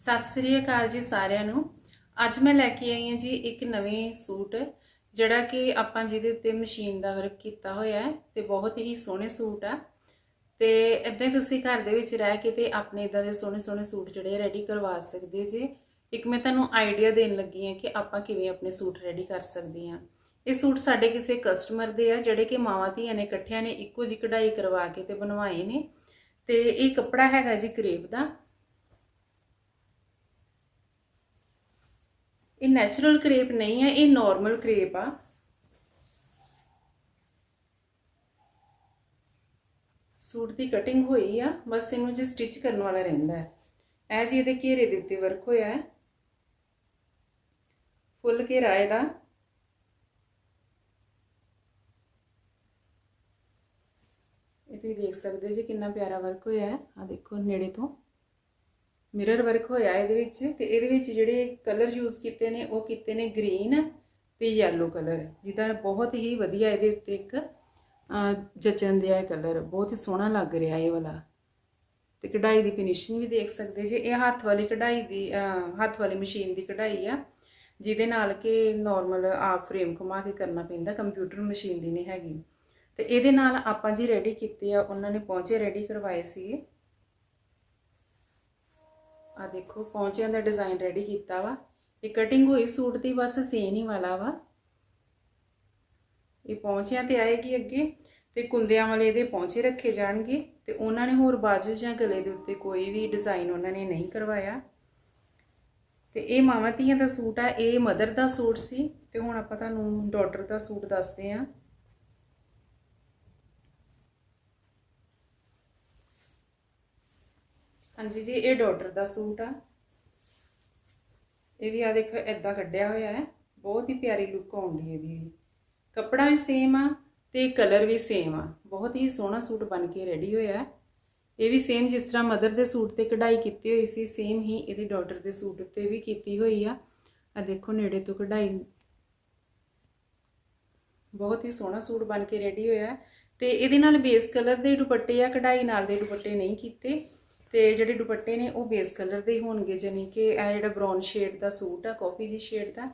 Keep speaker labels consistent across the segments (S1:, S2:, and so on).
S1: ਸਤਿ ਸ੍ਰੀ ਅਕਾਲ ਜੀ ਸਾਰਿਆਂ ਨੂੰ। ਅੱਜ ਮੈਂ ਲੈ ਕੇ ਆਈ ਹਾਂ ਜੀ ਇੱਕ ਨਵੇਂ ਸੂਟ, ਜਿਹੜਾ ਕਿ ਆਪਾਂ ਜਿਹਦੇ ਉੱਤੇ ਮਸ਼ੀਨ ਦਾ ਵਰਕ ਕੀਤਾ ਹੋਇਆ ਹੈ ਤੇ ਬਹੁਤ ਹੀ ਸੋਹਣੇ ਸੂਟ ਆ। ਤੇ ਇਦਾਂ ਹੀ ਤੁਸੀਂ ਘਰ ਦੇ ਵਿੱਚ ਰਹਿ ਕੇ ਤੇ ਆਪਣੇ ਇਦਾਂ ਦੇ ਸੋਹਣੇ ਸੋਹਣੇ ਸੂਟ ਜਿਹੜੇ ਰੈਡੀ ਕਰਵਾ ਸਕਦੇ ਜੇ। ਇੱਕ ਮੈਂ ਤੁਹਾਨੂੰ ਆਈਡੀਆ ਦੇਣ ਲੱਗੀ ਹਾਂ ਕਿ ਆਪਾਂ ਕਿਵੇਂ ਆਪਣੇ ਸੂਟ ਰੈਡੀ ਕਰ ਸਕਦੇ ਹਾਂ। ਇਹ ਸੂਟ ਸਾਡੇ ਕਿਸੇ ਕਸਟਮਰ ਦੇ ਆ, ਜਿਹੜੇ ਕਿ ਮਾਵਾਂ ਧੀਆਂ ਨੇ, ਇਕੱਠਿਆਂ ਨੇ ਇੱਕੋ ਜਿਹੀ ਕਢਾਈ ਕਰਵਾ ਕੇ ਤੇ ਬਣਵਾਏ ਨੇ। ਤੇ ਇਹ ਕੱਪੜਾ ਹੈਗਾ ਜੀ ਕਰੇਬ ਦਾ। ਇਹ ਨੈਚੁਰਲ ਕਰੇਪ ਨਹੀਂ ਹੈ, ਇਹ ਨਾਰਮਲ ਕਰੇਪ ਆ। ਸੂਟ ਦੀ ਕਟਿੰਗ ਹੋਈ ਆ, ਬਸ ਇਹਨੂੰ ਜੇ ਸਟਿਚ ਕਰਨ ਵਾਲਾ ਰਹਿੰਦਾ ਹੈ। ਇਹ ਜੀ ਇਹਦੇ ਘੇਰੇ ਦੇ ਉੱਤੇ ਵਰਕ ਹੋਇਆ ਹੈ। ਫੁੱਲ ਘੇਰਾ ਇਹਦਾ। ਇਹ ਤੁਸੀਂ ਦੇਖ ਸਕਦੇ ਜੀ ਕਿੰਨਾ ਪਿਆਰਾ ਵਰਕ ਹੋਇਆ ਹੈ। ਆ ਦੇਖੋ ਨੇੜੇ ਤੋਂ। ਮਿਰਰ ਵਰਕ ਹੋਇਆ ਇਹਦੇ ਵਿੱਚ ਤੇ ਇਹਦੇ ਵਿੱਚ ਜਿਹੜੇ ਕਲਰ ਯੂਜ਼ ਕੀਤੇ ਨੇ, ਉਹ ਕੀਤੇ ਨੇ ਗ੍ਰੀਨ ਤੇ ਯੈਲੋ ਕਲਰ ਜਿਹਦਾ ਬਹੁਤ ਹੀ ਵਧੀਆ ਇਹਦੇ ਉੱਤੇ ਇੱਕ ਜਚਨ ਦਿਆ ਕਲਰ ਬਹੁਤ ਹੀ ਸੋਹਣਾ ਲੱਗ ਰਿਹਾ ਇਹ ਵਾਲਾ। ਤੇ ਕਢਾਈ ਦੀ ਫਿਨਿਸ਼ਿੰਗ ਵੀ ਦੇਖ ਸਕਦੇ ਜੇ। ਇਹ ਹੱਥ ਵਾਲੀ ਕਢਾਈ ਦੀ ਹੱਥ ਵਾਲੀ ਮਸ਼ੀਨ ਦੀ ਕਢਾਈ ਆ, ਜਿਹਦੇ ਨਾਲ ਕਿ ਨਾਰਮਲ ਆਪ ਫਰੇਮ ਘੁਮਾ ਕੇ ਕਰਨਾ ਪੈਂਦਾ ਕੰਪਿਊਟਰ ਮਸ਼ੀਨ ਦੀ ਨਹੀਂ ਹੈਗੀ। ਤੇ ਇਹਦੇ ਨਾਲ ਆਪਾਂ ਜੀ ਰੈਡੀ ਕੀਤੇ ਆ, ਉਹਨਾਂ ਨੇ ਪਹੁੰਚੇ ਰੈਡੀ ਕਰਵਾਏ ਸੀਗੇ। ਆ ਦੇਖੋ ਪਹੁੰਚਿਆਂ ਦਾ ਡਿਜ਼ਾਈਨ ਰੈਡੀ ਕੀਤਾ ਵਾ। ਇਹ ਕਟਿੰਗ ਹੋਈ, ਸੂਟ ਦੀ ਬਸ ਸੇਮ ਹੀ ਵਾਲਾ ਵਾ। ਇਹ ਪਹੁੰਚਿਆਂ ਤੇ ਆਏਗੀ ਅੱਗੇ ਤੇ ਕੁੰਦਿਆਂ ਵਾਲੇ ਇਹਦੇ ਪਹੁੰਚੇ ਰੱਖੇ ਜਾਣਗੇ ਤੇ ਉਹਨਾਂ ਨੇ ਹੋਰ ਬਾਜੂ ਜਾਂ ਗਲੇ ਦੇ ਉੱਤੇ ਕੋਈ ਵੀ ਡਿਜ਼ਾਈਨ ਉਹਨਾਂ ਨੇ ਨਹੀਂ ਕਰਵਾਇਆ। ਤੇ ਇਹ ਮਾਵਾਂ ਧੀਆਂ ਦਾ ਸੂਟ ਆ, ਇਹ ਮਦਰ ਦਾ ਸੂਟ ਸੀ ਤੇ ਹੁਣ ਆਪਾਂ ਤੁਹਾਨੂੰ ਡਾਟਰ ਦਾ ਸੂਟ ਦੱਸਦੇ ਆਂ। ਹਾਂਜੀ ਜੀ, ਇਹ ਡਾਟਰ ਦਾ ਸੂਟ ਆ। ਇਹ ਵੀ ਆ ਦੇਖੋ ਐਦਾਂ ਕੱਢਿਆ ਹੋਇਆ ਹੈ। ਬਹੁਤ ਹੀ ਪਿਆਰੀ ਲੁੱਕ ਆਉਂਦੀ ਇਹਦੀ ਵੀ। ਕੱਪੜਾ ਵੀ ਸੇਮ ਆ ਤੇ ਕਲਰ ਵੀ ਸੇਮ ਆ। ਬਹੁਤ ਹੀ ਸੋਹਣਾ ਸੂਟ ਬਣ ਕੇ ਰੈਡੀ ਹੋਇਆ ਇਹ ਵੀ ਸੇਮ ਜਿਸ ਤਰ੍ਹਾਂ ਮਦਰ ਦੇ ਸੂਟ ਤੇ ਕਢਾਈ ਕੀਤੀ ਹੋਈ ਸੀ ਸੇਮ ਹੀ ਇਹਦੇ ਡਾਟਰ ਦੇ ਸੂਟ ਉੱਤੇ ਵੀ ਕੀਤੀ ਹੋਈ ਆ। ਆ ਦੇਖੋ, ਨੇੜੇ ਤੋਂ ਕਢਾਈ। ਬਹੁਤ ਹੀ ਸੋਹਣਾ ਸੂਟ ਬਣ ਕੇ ਰੈਡੀ ਹੋਇਆ ਤੇ ਇਹਦੇ ਨਾਲ ਬੇਸ ਕਲਰ ਦੇ ਦੁਪੱਟੇ ਆ, ਕਢਾਈ ਨਾਲ ਦੇ ਦੁਪੱਟੇ ਨਹੀਂ ਕੀਤੇ। ਤੇ ਜਿਹੜੇ ਦੁਪੱਟੇ ਨੇ ਉਹ ਬੇਸ ਕਲਰ ਦੇ ਹੀ ਹੋਣਗੇ ਜਾਨੀ ਕਿ ਇਹ ਜਿਹੜਾ ਬ੍ਰਾਊਨ ਸ਼ੇਡ ਦਾ ਸੂਟ ਆ ਕਾਫੀ ਜੀ ਸ਼ੇਡ ਦਾ,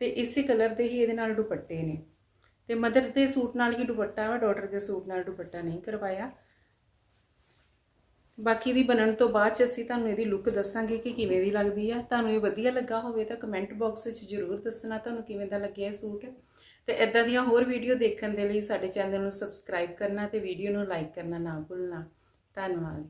S1: ਤੇ ਇਸੇ ਕਲਰ ਦੇ ਹੀ ਇਹਦੇ ਨਾਲ ਦੁਪੱਟੇ ਨੇ। ਤੇ ਮਦਰ ਦੇ ਸੂਟ ਨਾਲ ਹੀ ਦੁਪੱਟਾ ਵਾ ਡਾਟਰ ਦੇ ਸੂਟ ਨਾਲ ਦੁਪੱਟਾ ਨਹੀਂ ਕਰਵਾਇਆ। ਬਾਕੀ ਦੀ ਬਣਨ ਤੋਂ ਬਾਅਦ ਚ ਅਸੀਂ ਤੁਹਾਨੂੰ ਇਹਦੀ ਲੁੱਕ ਦੱਸਾਂਗੇ ਕਿ ਕਿਵੇਂ ਦੀ ਲੱਗਦੀ ਆ। ਤੁਹਾਨੂੰ ਇਹ ਵਧੀਆ ਲੱਗਾ ਹੋਵੇ ਤਾਂ ਕਮੈਂਟ ਬਾਕਸ ਵਿੱਚ ਜ਼ਰੂਰ ਦੱਸਣਾ ਤੁਹਾਨੂੰ ਕਿਵੇਂ ਦਾ ਲੱਗਿਆ ਇਹ ਸੂਟ। ਤੇ ਇਦਾਂ ਦੀਆਂ ਹੋਰ ਵੀਡੀਓ ਦੇਖਣ ਦੇ ਲਈ ਸਾਡੇ ਚੈਨਲ ਨੂੰ ਸਬਸਕ੍ਰਾਈਬ ਕਰਨਾ ਤੇ ਵੀਡੀਓ ਨੂੰ ਲਾਈਕ ਕਰਨਾ ਨਾ ਭੁੱਲਣਾ। ਧੰਨਵਾਦ।